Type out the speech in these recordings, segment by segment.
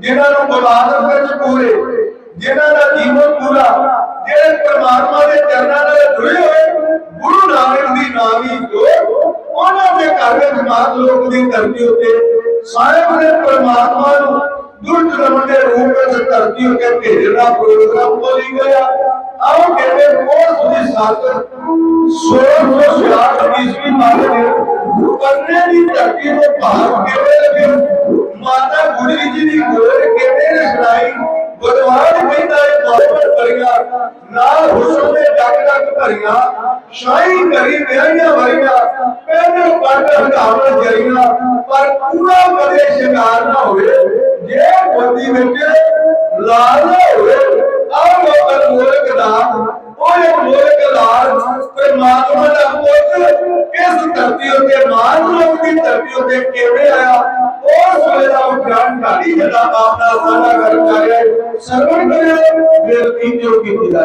ਜਿਨ੍ਹਾਂ ਨੂੰ ਬਲਾਦਰ ਵਿੱਚ ਪੂਰੇ, ਜਿਨ੍ਹਾਂ ਦਾ ਜੀਵਨ ਪੂਰਾ ਜਿਹੜੇ ਪਰਮਾਤਮਾ ਦੇ ਚਰਨਾਂ ਨਾਲ ਜੁੜੇ ਹੋਏ, ਗੁਰੂ ਨਾਨਕ ਦੀ ਨਾਮੀ ਜੋ, ਉਹਨਾਂ ਦੇ ਘਰ ਵਿੱਚ ਮਾਤ ਲੋਕ ਦੀ ਧਰਤੀ ਉੱਤੇ ਸਾਹਿਬ ਨੇ ਪਰਮਾਤਮਾ ਨੂੰ ਦੁਰਜ ਦੇ ਰੂਪ ਵਿੱਚ ਧਰਤੀ ਉੱਤੇ ਭੇਜਣਾ ਪ੍ਰੋਗਰਾਮ ਬੋਲੀ ਗਿਆ। ਆਓ ਕਹਿੰਦੇ ਬਹੁਤ ਸੁਣੀ ਸਾਥ ਸੋਰ ਈਸਵੀ ਮਾਰੇ ਕਰਨੇ ਦੀ ਧਰਤੀ ਤੋਂ ਭਾਗ ਕਿਵੇਂ ਜੀ ਦੀ ਗੋਰ ਕਿਵੇਂ ਨੇ ਸੁਣਾਈ ਗੁਰਦੁਆਰਾ ਕਹਿੰਦਾ ਹੈ ਬਹੁਤ ਭਰੀਆਂ, ਨਾਲ ਹੁਸਨ ਦੇ ਜਗ ਜਗ ਭਰੀਆਂ, ਸ਼ਾਹੀ ਕਰੀ ਵਿਆਹੀਆਂ ਵਰੀਆਂ ਪਹਿਲੇ ਪੱਟ ਹਟਾਵਣ ਜਰੀਆਂ, ਪਰ ਪੂਰਾ ਕਦੇ ਸ਼ਿਕਾਰ ਨਾ ਹੋਵੇ, ਜੇ ਬੋਦੀ ਵਿੱਚ ਲਾਲ ਹੋਵੇ, ਆਹ ਲੋਕਲ ਮੋਲਕ ਦਾ, ਉਹ ਇੱਕ ਮੋਲਕ ਲਾਲ ਪਰਮਾਤਮਾ ਦਾ ਪੁੱਤ ਇਸ ਧਰਤੀ ਉੱਤੇ ਮਾਨ ਦੀ ਧਰਤੀ ਉੱਤੇ ਕਿਵੇਂ ਆਇਆ? ਉਸ ਵੇਲੇ ਦਾ ਉਹ ਗਿਆਨ ਢਾਲੀ ਜਿਹੜਾ ਆਪ ਦਾ ਸਾਡਾ ਕਰ ਕਰਿਆ ਸਰਵਣ ਕਰਿਓ ਬੇਨਤੀ ਜੋ ਕੀਤੀ ਜਾ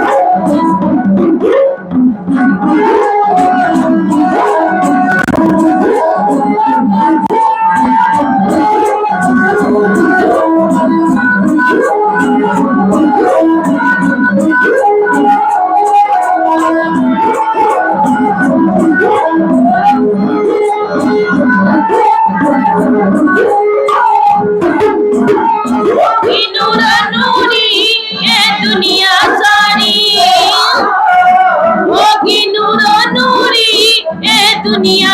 দুনিয়া